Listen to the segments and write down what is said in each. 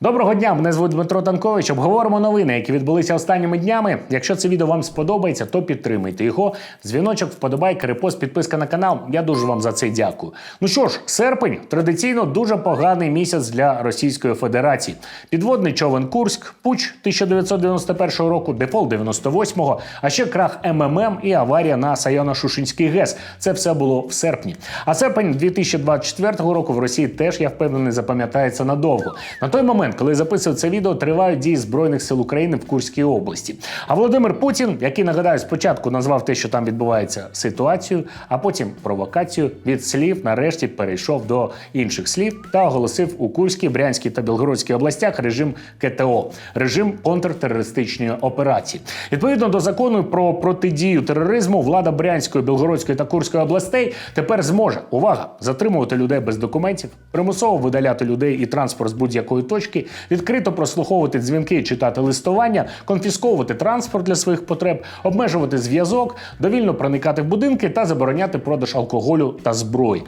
Доброго дня, мене звуть Дмитро Танкович. Обговоримо новини, які відбулися останніми днями. Якщо це відео вам сподобається, то підтримайте його. Дзвіночок, вподобайка, репост, підписка на канал. Я дуже вам за це дякую. Ну що ж, серпень традиційно дуже поганий місяць для Російської Федерації. Підводний човен Курськ, пуч 1991 року, дефолт 98-го, а ще крах МММ і аварія на Сайоно-Шушинський ГЕС. Це все було в серпні. А серпень 2024 року в Росії теж я впевнений запам'ятається надовго. На той момент, коли записував це відео, тривають дії збройних сил України в Курській області. А Володимир Путін, який нагадаю, спочатку назвав те, що там відбувається ситуацію, а потім провокацію від слів, нарешті перейшов до інших слів та оголосив у Курській, Брянській та Білгородській областях режим КТО режим контртерористичної операції. Відповідно до закону про протидію тероризму, влада Брянської, Білгородської та Курської областей тепер зможе увага затримувати людей без документів, примусово видаляти людей і транспорт з будь-якої точки, відкрито прослуховувати дзвінки читати листування, конфісковувати транспорт для своїх потреб, обмежувати зв'язок, довільно проникати в будинки та забороняти продаж алкоголю та зброї.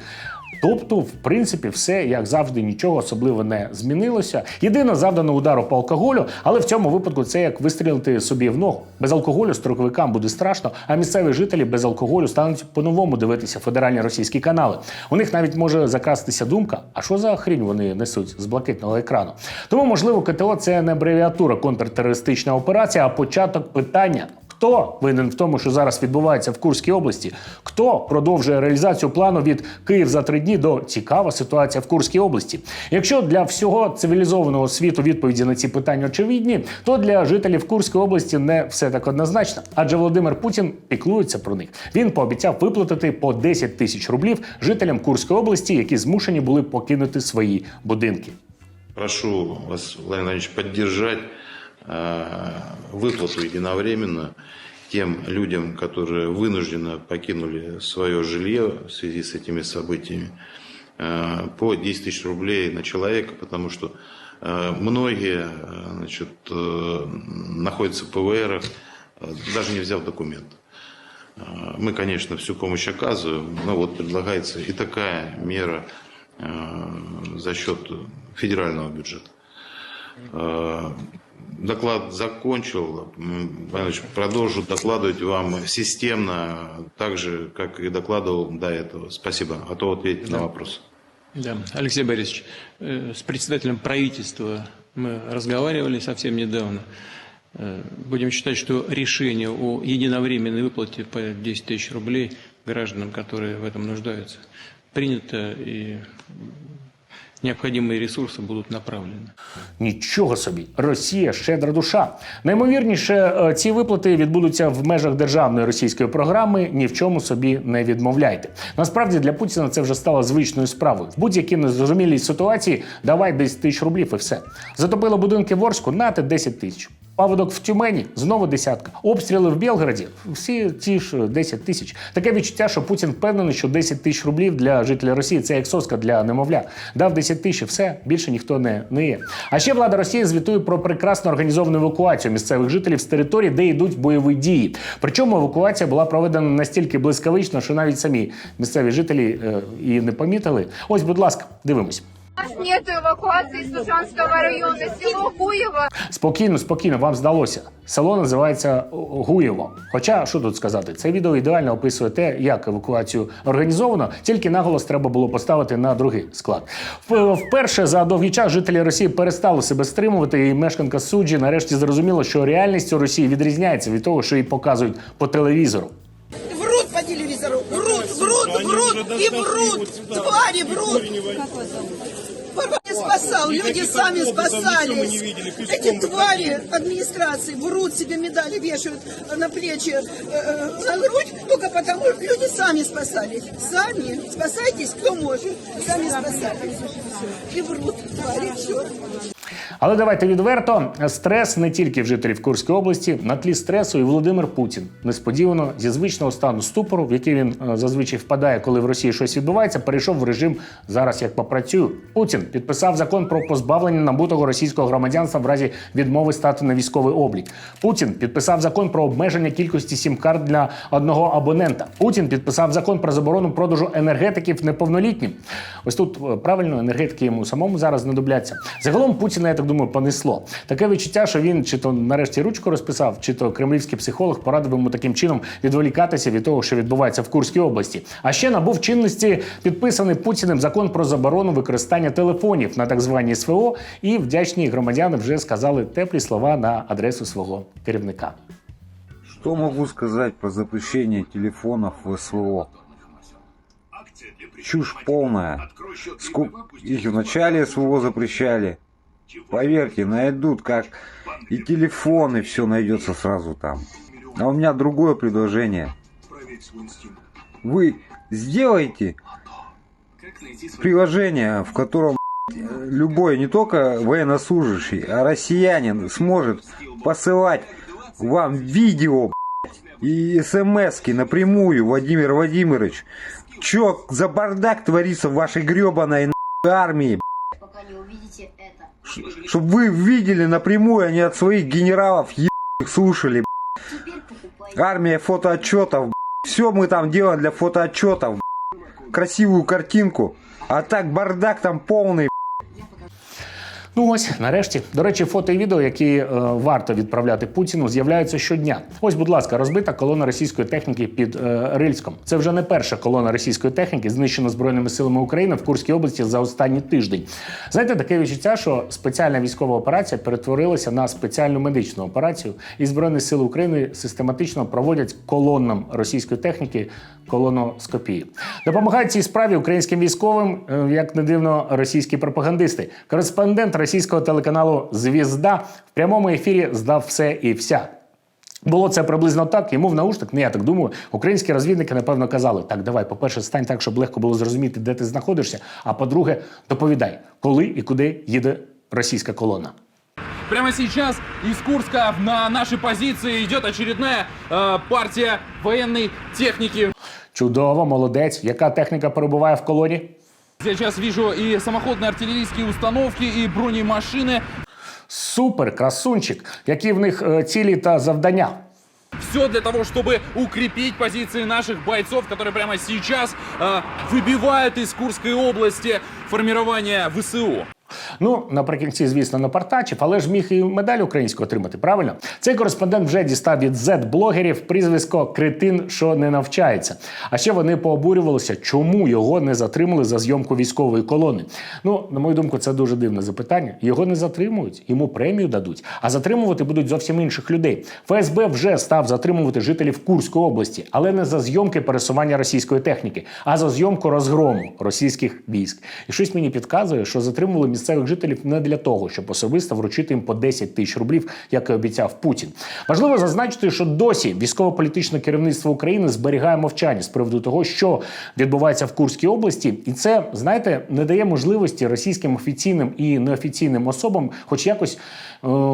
Тобто, в принципі, все як завжди, нічого особливо не змінилося. Єдине завдано удару по алкоголю, але в цьому випадку це як вистрілити собі в ногу. Без алкоголю строковикам буде страшно, а місцеві жителі без алкоголю стануть по-новому дивитися федеральні російські канали. У них навіть може закрастися думка, а що за хрінь вони несуть з блакитного екрану. Тому, можливо, КТО це не абревіатура контртерористична операція, а початок питання. Хто винен в тому, що зараз відбувається в Курській області? Хто продовжує реалізацію плану від Київ за три дні до цікава ситуація в Курській області? Якщо для всього цивілізованого світу відповіді на ці питання очевидні, то для жителів Курської області не все так однозначно. Адже Володимир Путін піклується про них. Він пообіцяв виплатити по 10 тисяч рублів жителям Курської області, які змушені були покинути свої будинки. Прошу вас, Владимир Владимирович, э, выплату единовременно тем людям, которые вынужденно покинули свое жилье в связи с этими событиями, э, по 10 тысяч рублей на человека, потому что э, многие э, значит, э, находятся в ПВРах, э, даже не взяв документ. Э, Мы, конечно, всю помощь оказываем, но вот предлагается и такая мера э, за счет федерального бюджета. Доклад закончил. М, Иванович, продолжу докладывать вам системно, так же, как и докладывал до этого. Спасибо. А то ответить на вопрос. Да, Алексей Борисович, э, с председателем правительства мы разговаривали совсем недавно. Э, Будем считать, что решение о единовременной выплате по 10 тысяч рублей гражданам, которые в этом нуждаются, принято и необходимые ресурсы будут направлены. Нічого собі, Росія щедра душа. Наймовірніше, е, ці виплати відбудуться в межах державної російської програми. Ні в чому собі не відмовляйте. Насправді для Путіна це вже стало звичною справою. В будь-якій незрозумілій ситуації давай 10 тисяч рублів і все. Затопило будинки в Орську, нате 10 тисяч. Паводок в Тюмені знову десятка. Обстріли в Білгороді всі ті ж 10 тисяч. Таке відчуття, що Путін впевнений, що 10 тисяч рублів для жителя Росії це як соска для немовля. Дав 10 тисяч, все більше ніхто не, не є. А ще влада Росії звітує про прекрасно організовану евакуацію місцевих жителів з територій, де йдуть бойові дії. Причому евакуація була проведена настільки блискавично, що навіть самі місцеві жителі е, її не помітили. Ось, будь ласка, дивимось. Нас нет эвакуации из Тушанского района, село Гуево. Спокійно, спокійно, вам здалося. Село називається Гуєво. Хоча що тут сказати, це відео ідеально описує те, як евакуацію організовано, тільки наголос треба було поставити на другий склад. Вперше за довгий час жителі Росії перестали себе стримувати, і мешканка суджі нарешті зрозуміла, що реальність у Росії відрізняється від того, що їй показують по телевізору. Врут по телевизору, врут, врут, врут и врут, твари врут Не спасал, люди сами спасались. Эти твари администрации врут, себе медали вешают на плечи, э, э, на грудь, только потому что люди сами спасались. Сами спасайтесь, кто может, сами спасались. Але давайте відверто, стрес не тільки в жителів Курської області, на тлі стресу і Володимир Путін несподівано зі звичного стану ступору, в який він е, зазвичай впадає, коли в Росії щось відбувається, перейшов в режим зараз як попрацюю. Путін підписав закон про позбавлення набутого російського громадянства в разі відмови стати на військовий облік. Путін підписав закон про обмеження кількості сім-карт для одного абонента. Путін підписав закон про заборону продажу енергетиків неповнолітнім. Ось тут е, правильно енергетики йому самому зараз знадобляться. Загалом Путіна, я так думаю, понесло. Таке відчуття, що він чи то нарешті ручку розписав, чи то кремлівський психолог порадив йому таким чином відволікатися від того, що відбувається в Курській області. А ще набув чинності підписаний Путіним закон про заборону використання телефонів на так звані СВО, і вдячні громадяни вже сказали теплі слова на адресу свого керівника. Что могу сказать про запрещение телефонов в СВО? Чушь полная. Ску- Их в начале СВО запрещали. Поверьте, найдут, как и телефоны, все найдется сразу там. А у меня другое предложение. Вы сделайте приложение, в котором э, любой, не только военнослужащий, а россиянин сможет посылать вам видео и смс напрямую, Владимир Владимирович. Чё за бардак творится в вашей гребаной армии, пока не увидите это. чтобы вы видели напрямую, а не от своих генералов ебаных слушали. Армия фотоотчетов. Все мы там делаем для фотоотчетов. Красивую картинку. А так бардак там полный. Ну ось нарешті. До речі, фото і відео, які е, варто відправляти Путіну, з'являються щодня. Ось, будь ласка, розбита колона російської техніки під е, Рильськом. Це вже не перша колона російської техніки, знищена збройними силами України в Курській області за останній тиждень. Знаєте, таке відчуття, що спеціальна військова операція перетворилася на спеціальну медичну операцію, і збройні сили України систематично проводять колонам російської техніки колоноскопії. Допомагають цій справі українським військовим, е, як не дивно, російські пропагандисти. Кореспондент російського телеканалу Звізда в прямому ефірі здав все і вся. Було це приблизно так. Йому в наушник, не я так думаю. Українські розвідники напевно казали: так, давай, по-перше, стань так, щоб легко було зрозуміти, де ти знаходишся. А по-друге, доповідай, коли і куди їде російська колона. Прямо сейчас из Курска на наши позиции идет очередная э, партия военной техники. Чудово, молодець. Яка техніка перебуває в колоні? Сейчас вижу и самоходные артиллерийские установки, и бронемашины. Супер, красунчик. Які в них е, цілі та завдання? Все для того, чтобы укрепить позиции наших бойцов, которые прямо сейчас э, выбивают из Курской области формирование ВСУ. Ну, наприкінці, звісно, напартачив, але ж міг і медаль українську отримати, правильно? Цей кореспондент вже дістав від Z-блогерів прізвисько Кретин, що не навчається. А ще вони пообурювалися, чому його не затримали за зйомку військової колони. Ну, на мою думку, це дуже дивне запитання. Його не затримують, йому премію дадуть, а затримувати будуть зовсім інших людей. ФСБ вже став затримувати жителів Курської області, але не за зйомки пересування російської техніки, а за зйомку розгрому російських військ. І щось мені підказує, що затримували місцевих жителів не для того, щоб особисто вручити їм по 10 тисяч рублів, як і обіцяв Путін. Важливо зазначити, що досі військово-політичне керівництво України зберігає мовчання з приводу того, що відбувається в Курській області, і це знаєте не дає можливості російським офіційним і неофіційним особам, хоч якось е,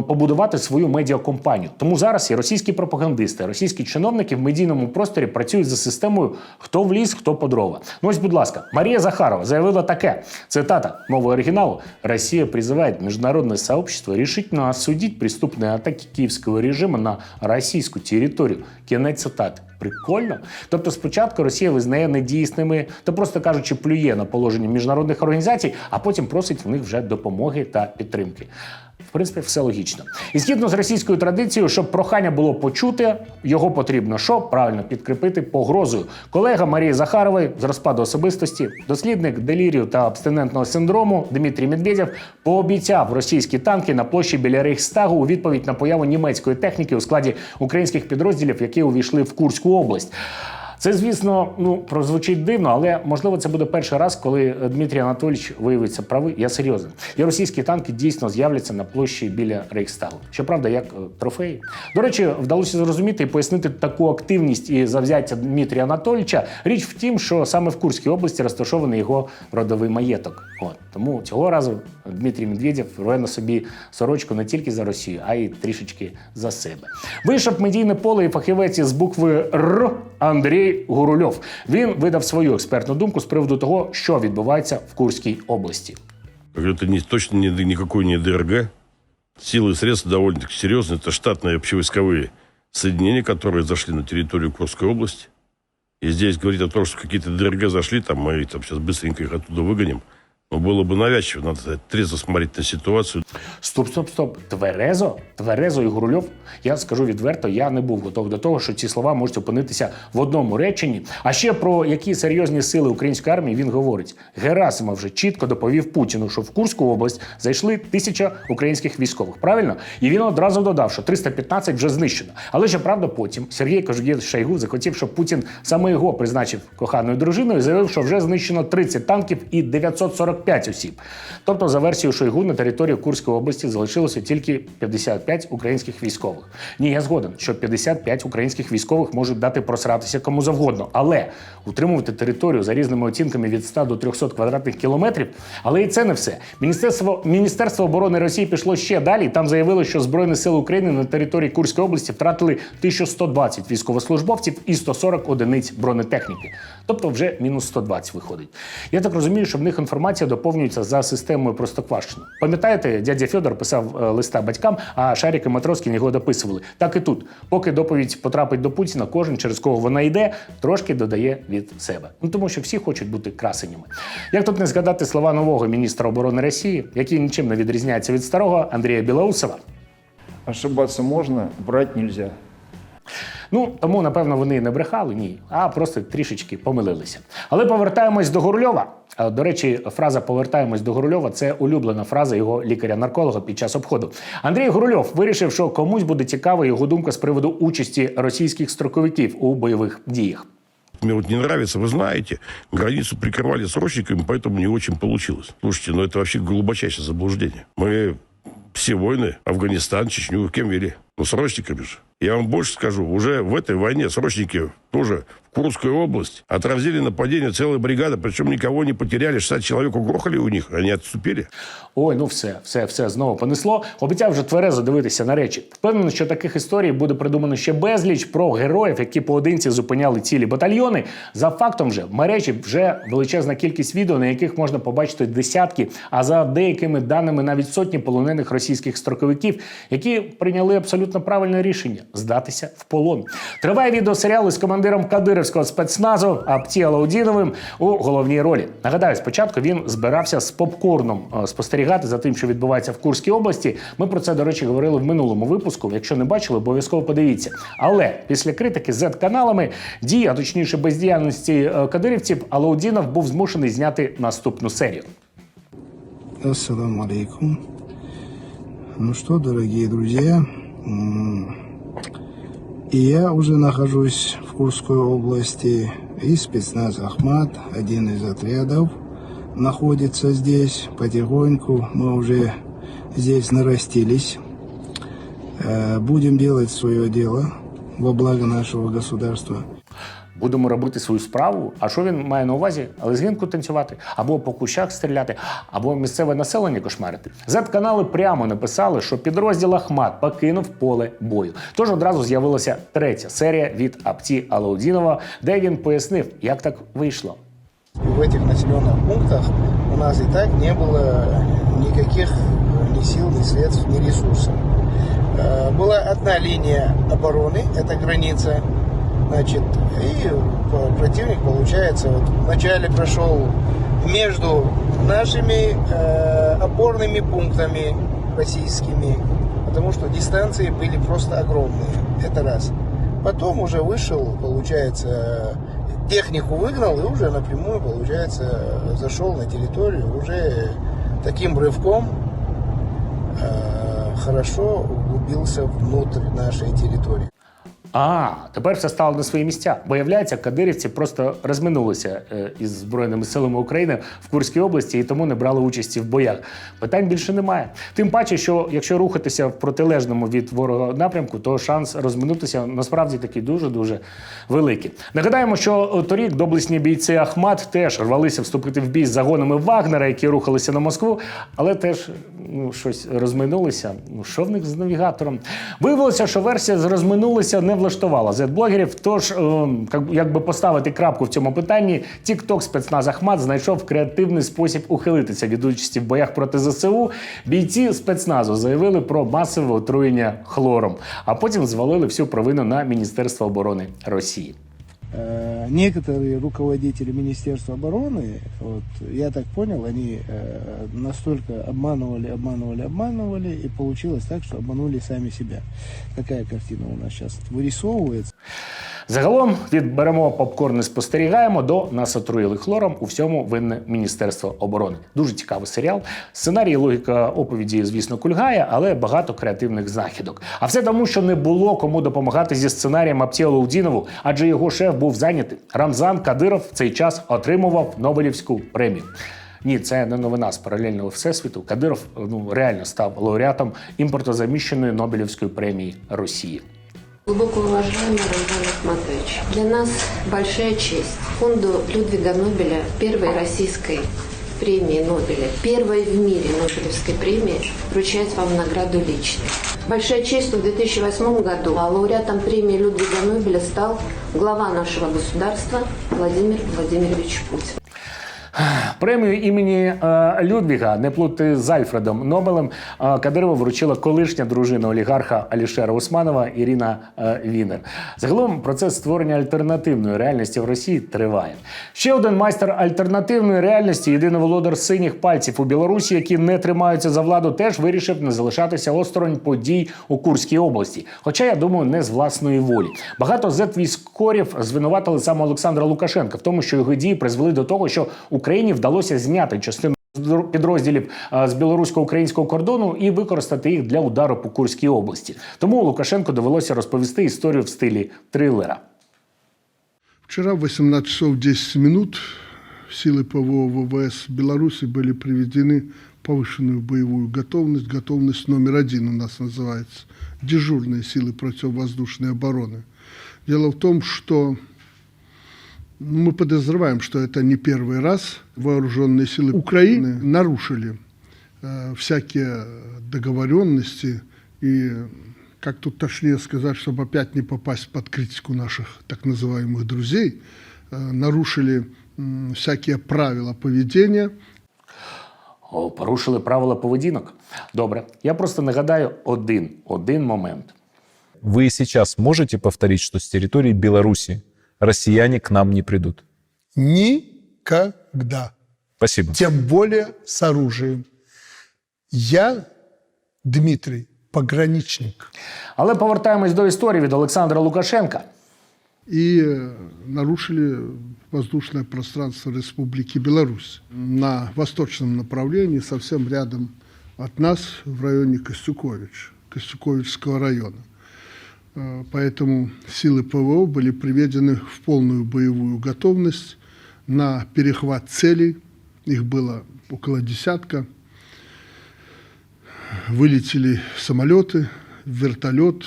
побудувати свою медіакомпанію. Тому зараз і російські пропагандисти, російські чиновники в медійному просторі працюють за системою хто в ліс, хто по дрова. Ну ось, будь ласка, Марія Захарова заявила таке: цитата мовою оригіналу: Россия призывает международное сообщество решительно осудить преступные атаки киевского режима на российскую территорию. Кінець цитати. Прикольно. Тобто, спочатку Росія визнає недійсними та просто кажучи, плює на положення міжнародних організацій, а потім просить в них вже допомоги та підтримки. В принципі, все логічно. І згідно з російською традицією, щоб прохання було почуте, його потрібно що правильно підкріпити погрозою. Колега Марії Захарової з розпаду особистості, дослідник делірію та абстинентного синдрому Дмитрій Медведєв пообіцяв російські танки на площі біля Рейхстагу у відповідь на появу німецької техніки у складі українських підрозділів, які увійшли в Курську область. Це, звісно, ну прозвучить дивно, але можливо це буде перший раз, коли Дмитрій Анатолійович виявиться правий. Я серйозно. І російські танки дійсно з'являться на площі біля Рейхстагу. Щоправда, як е, трофеї. До речі, вдалося зрозуміти і пояснити таку активність і завзяття Дмитрія Анатолійовича. Річ в тім, що саме в Курській області розташований його родовий маєток. От тому цього разу Дмитрій Медведєв рве на собі сорочку не тільки за Росію, а й трішечки за себе. Вийшов медійне поле і фахівець із букви Р Андрій Гурульов. Він видав свою експертну думку з приводу того, що відбувається в Курській області. Это не, точно не, никакой не ДРГ. Силы и средства довольно-таки серьезные. Это штатные общевойсковые соединения, которые зашли на территорию Курской области. И здесь говорить о том, что какие-то ДРГ зашли, там мы там сейчас быстренько их оттуда выгоним. Но было бы навязчиво, надо трезво смотреть на ситуацию. Стоп, стоп, стоп. Тверезо? Тверезо і Гурульов? Я скажу відверто, я не був готовий до того, що ці слова можуть опинитися в одному реченні. А ще про які серйозні сили української армії він говорить. Герасимов вже чітко доповів Путіну, що в Курську область зайшли тисяча українських військових. Правильно? І він одразу додав, що 315 вже знищено. Але ще правда, потім Сергій Кожугєв Шойгу захотів, щоб Путін саме його призначив коханою дружиною, заявив, що вже знищено 30 танків і 945 осіб. Тобто, за версією Шойгу, на території Курської області залишилося тільки 55 українських військових. Ні, я згоден, що 55 українських військових можуть дати просратися кому завгодно, але утримувати територію за різними оцінками від 100 до 300 квадратних кілометрів. Але і це не все. Міністерство Міністерство оборони Росії пішло ще далі. Там заявило, що Збройні сили України на території Курської області втратили 1120 військовослужбовців і 140 одиниць бронетехніки. Тобто вже мінус 120 виходить. Я так розумію, що в них інформація доповнюється за системою Простоквашино. Пам'ятаєте, дядя Федор писав е, листа батькам, а Шарік і Матроскін його дописували. Так і тут, поки доповідь потрапить до Путіна, кожен, через кого вона йде, трошки додає від себе. Ну тому що всі хочуть бути красенями. Як тут не згадати слова нового міністра оборони Росії, який нічим не відрізняється від старого Андрія Білоусова? Ошибаться можно, врать нельзя. Ну тому напевно вони не брехали, ні, а просто трішечки помилилися. Але повертаємось до Гурльова. Е, До речі, фраза повертаємось до Гурльова це улюблена фраза його лікаря-нарколога під час обходу. Андрій Гурльов вирішив, що комусь буде цікава його думка з приводу участі російських строковиків у бойових діях. Мне вот не нравится, вы знаете, границу прикрывали срочниками, поэтому не очень получилось. Слушайте, ну это вообще глубочайшее заблуждение. Мы все войны, Афганистан, Чечню, кем вели? Ну, срочниками же. Я вам больше скажу, уже в этой войне срочники тоже в Курскую область отразили нападение целой бригады, причем никого не потеряли, 60 человек угрохали у них, они отступили. Ой, ну все, все, все знову понесло. Обіцяв вже тверезо дивитися на речі. Впевнений, що таких історій буде придумано ще безліч про героїв, які поодинці зупиняли цілі батальйони. За фактом же в мережі вже величезна кількість відео, на яких можна побачити десятки, а за деякими даними навіть сотні полонених російських строковиків, які прийняли абсолютно правильне рішення здатися в полон. Триває відеосеріал із командиром Кадирівського спецназу Апті Алаудіновим у головній ролі. Нагадаю, спочатку він збирався з попкорном е, спостерігати за тим, що відбувається в Курській області. Ми про це, до речі, говорили в минулому випуску. Якщо не бачили, обов'язково подивіться. Але після критики з каналами дій, а точніше бездіяльності е, кадирівців, Алаудінов був змушений зняти наступну серію. Ассаламу алейкум. Ну что, дорогие друзья, и я уже нахожусь в Курской области, и спецназ Ахмат, один из отрядов, находится здесь потихоньку. Мы уже здесь нарастились. Э, Будем делать свое дело во благо нашего государства. Будемо робити свою справу. А що він має на увазі? Лезгинку танцювати, або по кущах стріляти, або місцеве населення кошмарити. Z-канали прямо написали, що підрозділ Ахмат покинув поле бою. Тож одразу з'явилася третя серія від Апті Алаудінова, де він пояснив, як так вийшло. в этих населенных пунктах у нас и так не было никаких ни сил, ни средств, ни ресурсов. Э, Была одна линия обороны, это граница, значит, и противник, получается, вот вначале прошел между нашими э, опорными пунктами российскими, потому что дистанции были просто огромные, это раз. Потом уже вышел, получается, технику выгнал и уже напрямую, получается, зашел на территорию уже таким рывком э, хорошо углубился внутрь нашей территории. А, тепер все стало на свої місця. Виявляється, кадирівці просто розминулися е, із Збройними силами України в Курській області і тому не брали участі в боях. Питань більше немає. Тим паче, що якщо рухатися в протилежному від ворога напрямку, то шанс розминутися насправді такий дуже-дуже великий. Нагадаємо, що торік доблесні бійці Ахмат теж рвалися вступити в бій з загонами Вагнера, які рухалися на Москву, але теж ну, щось розминулися. Ну, що в них з навігатором? Виявилося, що версія з розминулися не влаштувала зет-блогерів. Тож, е, якби поставити крапку в цьому питанні, TikTok спецназ Ахмат знайшов креативний спосіб ухилитися від участі в боях проти ЗСУ. Бійці спецназу заявили про масове отруєння хлором, а потім звалили всю провину на Міністерство оборони Росії. Э, Некоторые руководители Министерства обороны, вот, я так понял, они э, настолько обманывали, обманывали, обманывали, и получилось так, что обманули сами себя. Такая картина у нас сейчас вырисовывается. Загалом від беремо попкорн і спостерігаємо до нас отруїли хлором у всьому винне Міністерство оборони. Дуже цікавий серіал. Сценарій і логіка оповіді, звісно, кульгає, але багато креативних знахідок. А все тому, що не було кому допомагати зі сценарієм Аптєлу Удінову, адже його шеф був зайнятий. Рамзан Кадиров в цей час отримував Нобелівську премію. Ні, це не новина з паралельного всесвіту. Кадиров ну реально став лауреатом імпортозаміщеної Нобелівської премії Росії. Глубоко уважаемый Рамзан Ахматович, для нас большая честь фонду Людвига Нобеля, первой российской премии Нобеля, первой в мире Нобелевской премии, вручать вам награду лично. Большая честь, в 2008 году лауреатом премии Людвига Нобеля стал глава нашего государства Владимир Владимирович Путин. Премію імені е, Людвіга, не плути з Альфредом Нобелем, е, Кадирова вручила колишня дружина олігарха Алішера Усманова Ірина е, Вінер. Загалом процес створення альтернативної реальності в Росії триває. Ще один майстер альтернативної реальності, єдиний володар синіх пальців у Білорусі, які не тримаються за владу, теж вирішив не залишатися осторонь подій у Курській області. Хоча я думаю, не з власної волі. Багато зет-військорів звинуватили саме Олександра Лукашенка в тому, що його дії призвели до того, що Україні вдалося зняти частину підрозділів е, з білорусько-українського кордону і використати їх для удару по Курській області. Тому Лукашенку довелося розповісти історію в стилі трилера. Вчера в 18 часов 10 минут силы ПВО ВВС Беларуси были приведены в повышенную боевую готовность. Готовность номер один у нас называется. Дежурные силы противовоздушной обороны. Дело в том, что ну, мы подозреваем, что это не первый раз вооруженные силы Украины нарушили э, всякие договоренности и как тут точнее сказать, чтобы опять не попасть под критику наших так называемых друзей, э, нарушили м, всякие правила поведения. О, порушили правила поведінок. Добре, я просто нагадаю один, один момент. Вы сейчас можете повторить, что с территории Беларуси россияне к нам не придут? Никогда. Спасибо. Тем более с оружием. Я, Дмитрий, пограничник. Але повертаємось до історії від Олександра Лукашенка. и э, нарушили воздушное пространство Республики Беларусь на восточном направлении, совсем рядом от нас, в районе Костюкович, Костюковичского района. Э, Поэтому силы ПВО были приведены в полную боевую готовность на перехват целей. Их было около десятка. Вылетели самолеты, вертолет,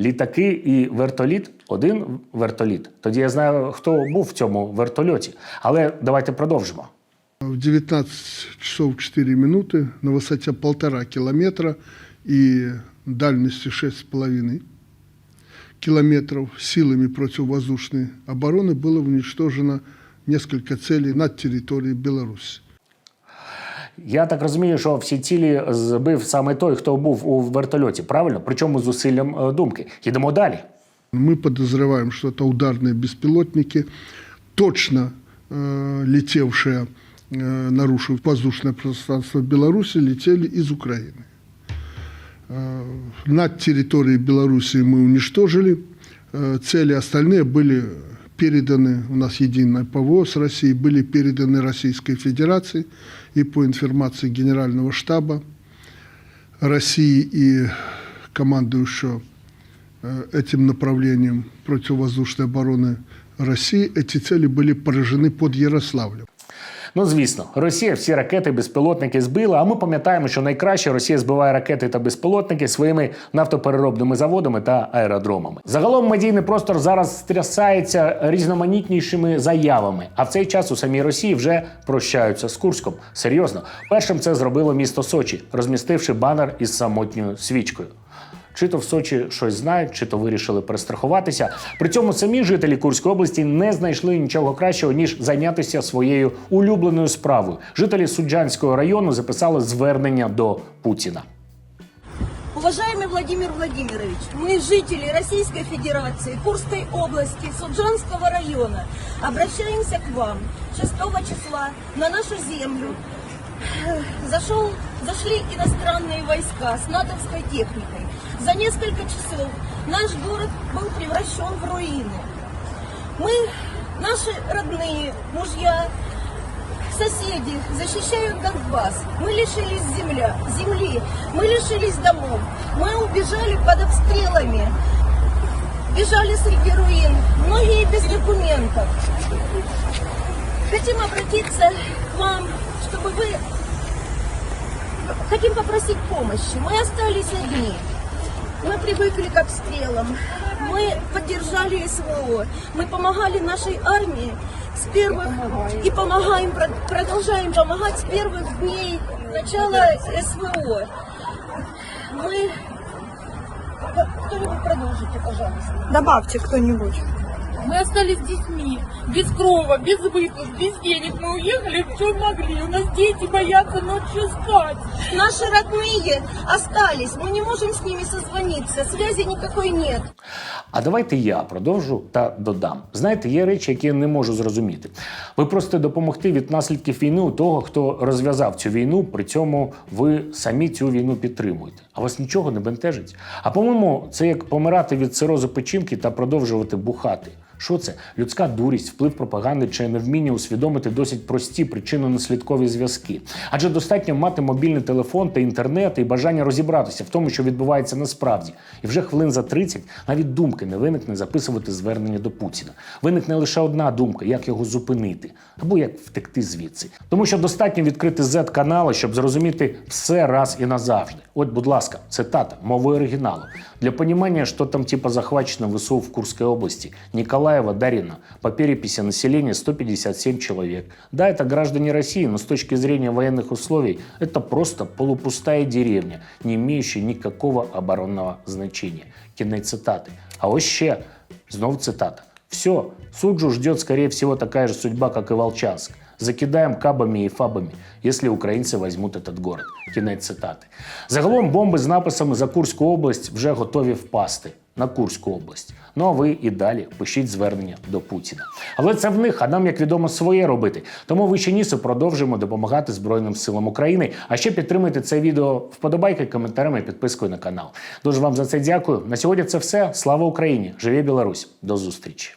Літаки і вертоліт один вертоліт. Тоді я знаю, хто був в цьому вертольоті. Але давайте продовжимо. В 19 часов 4 минуты на высоте полтора километра и дальности 6,5 километров силами противовоздушной обороны было уничтожено несколько целей над территорией Беларуси. Я так розумію, що всі цілі збив саме той, хто був у вертольоті. Правильно? Причому з усиллям е, думки. Йдемо далі. Мы подозреваем, что это ударные беспилотники, точно э, летевшие, э, нарушив воздушное пространство Беларуси, летели из Украины. Э, над территорией Беларуси мы уничтожили. Э, цели остальные были переданы, у нас единое ПВО с Россией, были переданы Российской Федерации и по информации Генерального штаба России и командующего э, этим направлением противовоздушной обороны России, эти цели были поражены под Ярославлем. Ну, звісно, Росія всі ракети, безпілотники збила. А ми пам'ятаємо, що найкраще Росія збиває ракети та безпілотники своїми нафтопереробними заводами та аеродромами. Загалом медійний простор зараз стрясається різноманітнішими заявами. А в цей час у самій Росії вже прощаються з Курском. Серйозно, першим це зробило місто Сочі, розмістивши банер із самотньою свічкою. Чи то в Сочі щось знають, чи то вирішили перестрахуватися. При цьому самі жителі Курської області не знайшли нічого кращого ніж зайнятися своєю улюбленою справою. Жителі Суджанського району записали звернення до Путіна. Уважаемый Владимир Владимирович, мы, жители Российской Федерации, Курской области, Суджанского района, обращаемся к вам 6 числа на нашу землю. Зашел, зашли иностранные войска с натовской техникой. За несколько часов наш город был превращен в руины. Мы, наши родные, мужья, соседи защищают Донбасс. Мы лишились земля, земли, мы лишились домов. Мы убежали под обстрелами, бежали среди руин, многие без документов. Хотим обратиться к вам, чтобы вы... Хотим попросить помощи. Мы остались одни. Мы привыкли к обстрелам. Мы поддержали СВО. Мы помогали нашей армии с первых и помогаем, про- продолжаем помогать с первых дней начала СВО. Мы... Кто-нибудь продолжите, пожалуйста. Добавьте кто-нибудь. Мы остались с детьми, без крова, без выплат, без денег. Мы уехали, что могли. У нас дети боятся ночью спать. Наши родные остались. Мы не можем с ними созвониться. Связи никакой нет. А давайте я продовжу та додам. Знаєте, є речі, які я не можу зрозуміти. Ви просите допомогти від наслідків війни у того, хто розв'язав цю війну, при цьому ви самі цю війну підтримуєте. А вас нічого не бентежить. А по-моєму, це як помирати від цирозу печінки та продовжувати бухати. Що це? Людська дурість, вплив пропаганди чи невміння усвідомити досить прості причинно-наслідкові зв'язки. Адже достатньо мати мобільний телефон та інтернет і бажання розібратися в тому, що відбувається насправді. І вже хвилин за 30 навіть думки не виникне записувати звернення до Путіна. Виникне лише одна думка, як його зупинити або як втекти звідси. Тому що достатньо відкрити z канали, щоб зрозуміти все раз і назавжди. От, будь ласка, цитата мовою оригіналу. Для понимания, что там типа захвачено ВСУ в Курской области, Николаева Дарина, по переписи населения 157 человек. Да, это граждане России, но с точки зрения военных условий это просто полупустая деревня, не имеющая никакого оборонного значения. Кінець цитати. А ось ще, знов цитата. Все, Суджу ждет, скорее всего, такая же судьба, как и Волчанск. Закидаем кабами и фабами, если украинцы возьмут этот город. Кінець цитати. Загалом бомби з написами за Курську область вже готові впасти На Курську область. Ну а ви і далі пишіть звернення до Путіна. Але це в них, а нам, як відомо, своє робити. Тому ви ще нісу продовжуємо допомагати Збройним силам України. А ще підтримайте це відео вподобайки, коментарями і підпискою на канал. Дуже вам за це дякую. На сьогодні це все. Слава Україні! Живе Білорусь! До зустрічі!